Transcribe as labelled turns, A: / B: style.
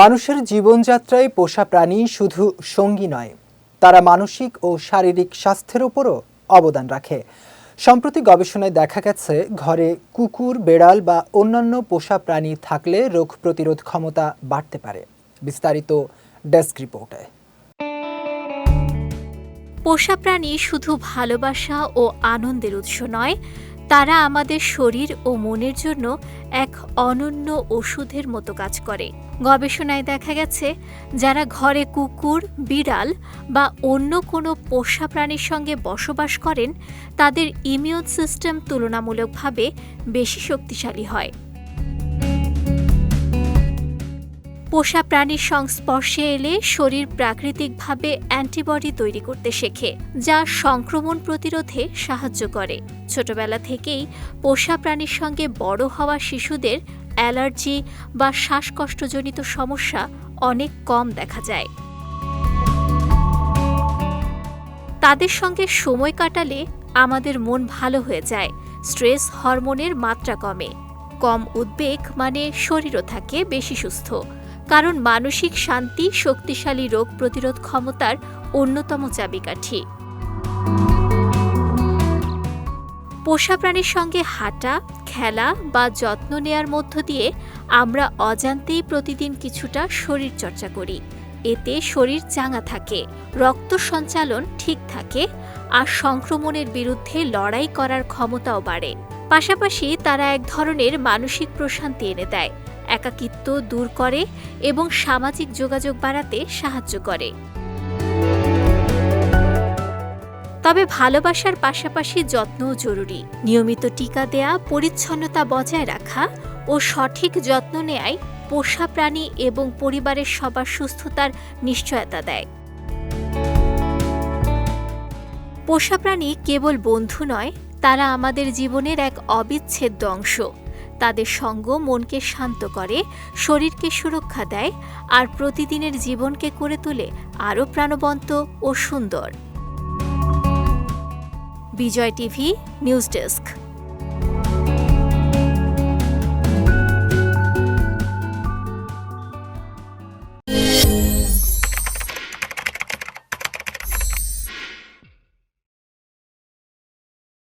A: মানুষের জীবনযাত্রায় পোষা প্রাণী শুধু সঙ্গী নয়, তারা মানসিক ও শারীরিক স্বাস্থ্যের উপরও অবদান রাখে। সম্প্রতি গবেষণায় দেখা গেছে, ঘরে কুকুর, বেড়াল বা অন্যান্য পোষা প্রাণী থাকলে রোগ প্রতিরোধ ক্ষমতা বাড়তে পারে, বিস্তারিত ডেস্ক রিপোর্টে।
B: পোষা প্রাণী শুধু ভালোবাসা ও আনন্দের উৎস নয় তারা আমাদের শরীর ও মনের জন্য এক অনন্য ওষুধের মতো কাজ করে। গবেষণায় দেখা গেছে, যারা ঘরে কুকুর, বিড়াল বা অন্য কোনো পোষা প্রাণীর সঙ্গে বসবাস করেন, তাদের ইমিউন সিস্টেম তুলনামূলকভাবে বেশি শক্তিশালী হয়। পোষা প্রাণীর সংস্পর্শে এলে শরীর প্রাকৃতিকভাবে অ্যান্টিবডি তৈরি করতে শেখে, যা সংক্রমণ প্রতিরোধে সাহায্য করে। ছোটবেলা থেকেই পোষা প্রাণীর সঙ্গে বড় হওয়া শিশুদের অ্যালার্জি বা শ্বাসকষ্টজনিত সমস্যা অনেক কম দেখা যায়। তাদের সঙ্গে সময় কাটালে আমাদের মন ভালো হয়ে যায়, স্ট্রেস হরমোনের মাত্রা কমে। কম উদ্বেগ মানে শরীরও থাকে বেশি সুস্থ। কারণ মানসিক শান্তি শক্তিশালী রোগ প্রতিরোধ ক্ষমতার অন্যতম চাবিকাঠি। পোষা প্রাণীর সঙ্গে হাঁটা, খেলা বা যত্ন নেয়ার মধ্য দিয়ে আমরা অজান্তেই প্রতিদিন কিছুটা শরীর চর্চা করি। এতে শরীর চাঙা থাকে, রক্ত সঞ্চালন ঠিক থাকে আর সংক্রমণের বিরুদ্ধে লড়াই করার ক্ষমতাও বাড়ে। পাশাপাশি তারা এক ধরনের মানসিক প্রশান্তি এনে দেয়। একাকিত্ব দূর করে এবং সামাজিক যোগাযোগ বাড়াতে সাহায্য করে। তবে ভালোবাসার পাশাপাশি যত্নও জরুরি। নিয়মিত টিকা দেয়া, পরিচ্ছন্নতা বজায় রাখা ও সঠিক যত্ন নেয়াই পোষা প্রাণী এবং পরিবারের সবার সুস্থতার নিশ্চয়তা দেয়। পোষা প্রাণী কেবল বন্ধু নয়, তারা আমাদের জীবনের এক অবিচ্ছেদ্য অংশ। তাদের সঙ্গ মনকে শান্ত করে, শরীরকে সুরক্ষা দেয় আর প্রতিদিনের জীবনকে করে তোলে আরও প্রাণবন্ত ও সুন্দর। Bijoy TV, news desk.